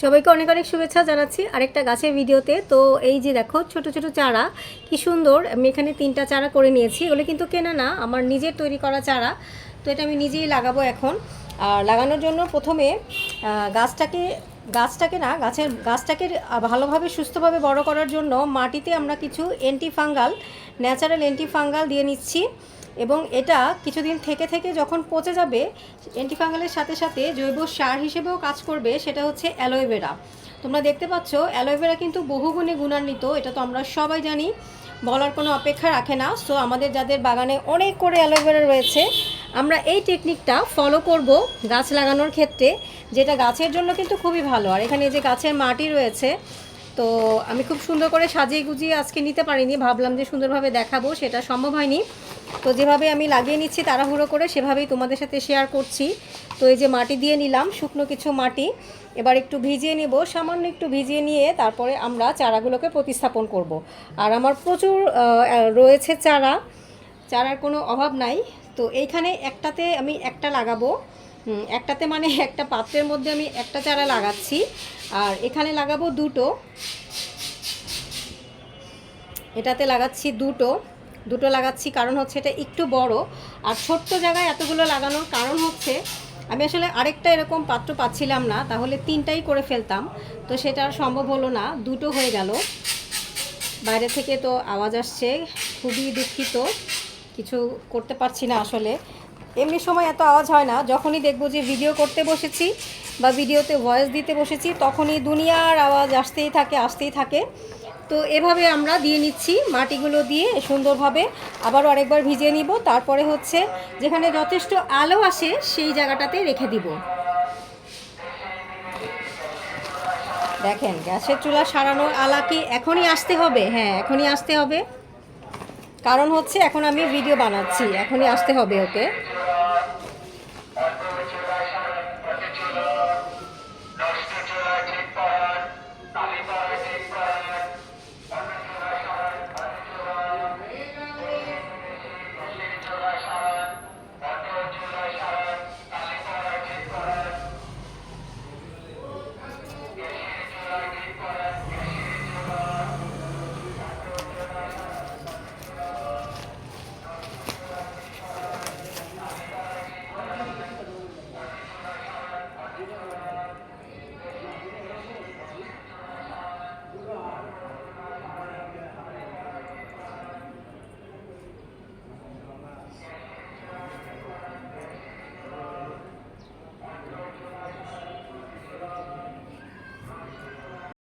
সবাইকে অনেক অনেক শুভেচ্ছা জানাচ্ছি আরেকটা গাছের ভিডিওতে। তো এই যে দেখো, ছোট ছোট চারা, কি সুন্দর। আমি এখানে তিনটা চারা করে নিয়েছি। এগুলো কিন্তু কেনা না, আমার নিজের তৈরি করা চারা। তো এটা আমি নিজেই লাগাবো এখন। আর লাগানোর জন্য প্রথমে গাছটাকে গাছটাকে না, গাছের, গাছটাকে ভালোভাবে, সুস্থভাবে বড় করার জন্য মাটিতে আমরা কিছু অ্যান্টিফাঙ্গাল ন্যাচারাল অ্যান্টিফাঙ্গাল দিয়ে নিচ্ছি। এবং এটা কিছুদিন থেকে থেকে যখন পচে যাবে অ্যান্টিফাঙ্গালের সাথে সাথে জৈব সার হিসেবেও কাজ করবে, সেটা হচ্ছে অ্যালোভেরা তোমরা দেখতে পাচ্ছ অ্যালোভেরা কিন্তু বহুগুণে গুণান্বিত, এটা তো আমরা সবাই জানি, বলার কোনো অপেক্ষা রাখে না। সো আমাদের যাদের বাগানে অনেক করে অ্যালোভেরা রয়েছে, আমরা এই টেকনিকটা ফলো করব গাছ লাগানোর ক্ষেত্রে, যেটা গাছের জন্য কিন্তু খুবই ভালো। আর এখানে যে গাছের মাটি রয়েছে, তো আমি খুব সুন্দর করে সাজিয়ে গুজিয়ে আজকে নিতে পারিনি, ভাবলাম যে সুন্দরভাবে দেখাবো, সেটা সম্ভব হয়নি। তো যেভাবে আমি লাগিয়ে নিচ্ছি তাড়াহুড়ো করে, সেভাবেই তোমাদের সাথে শেয়ার করছি। তো এই যে মাটি দিয়ে নিলাম, শুকনো কিছু মাটি। এবার একটু ভিজিয়ে নেব, সামান্য একটু ভিজিয়ে নিয়ে তারপরে আমরা চারাগুলোকে প্রতিস্থাপন করব। আর আমার প্রচুর রয়েছে চারা, চারার কোনো অভাব নাই। তো এইখানে একটাতে আমি একটা লাগাবো। একটাতে মানে একটা পাত্রের মধ্যে আমি একটা চারা লাগাচ্ছি। আর এখানে লাগাবো দুটো। এটাতে লাগাচ্ছি দুটো। দুটো লাগাচ্ছি, কারণ হচ্ছে এটা একটু বড়। আর ছোট্ট জায়গায় এতগুলো লাগানোর কারণ হচ্ছে, আমি আসলে আরেকটা এরকম পাত্র পাচ্ছিলাম না, তাহলে তিনটাই করে ফেলতাম। তো সেটা আর সম্ভব হলো না, দুটো হয়ে গেল। বাইরে থেকে তো আওয়াজ আসছে, খুবই দুঃখিত। কিছু করতে পারছি না আসলে। এমনি সময় এত আওয়াজ হয় না, যখনই দেখব যে ভিডিও করতে বসেছি বা ভিডিওতে ভয়েস দিতে বসেছি, তখনই দুনিয়ার আওয়াজ আসতেই থাকে আসতেই থাকে। তো এভাবে আমরা দিয়ে নিচ্ছি মাটিগুলো দিয়ে সুন্দরভাবে। আবারও আরেকবার ভিজিয়ে নিব। তারপরে হচ্ছে যেখানে যথেষ্ট আলো আসে সেই জায়গাটাতে রেখে দিব। দেখেন, গ্যাসের চুলা সারানো আলা কি এখনই আসতে হবে? হ্যাঁ এখনই আসতে হবে। কারণ হচ্ছে এখন আমি ভিডিও বানাচ্ছি। এখনই আসতে হবে ওকে।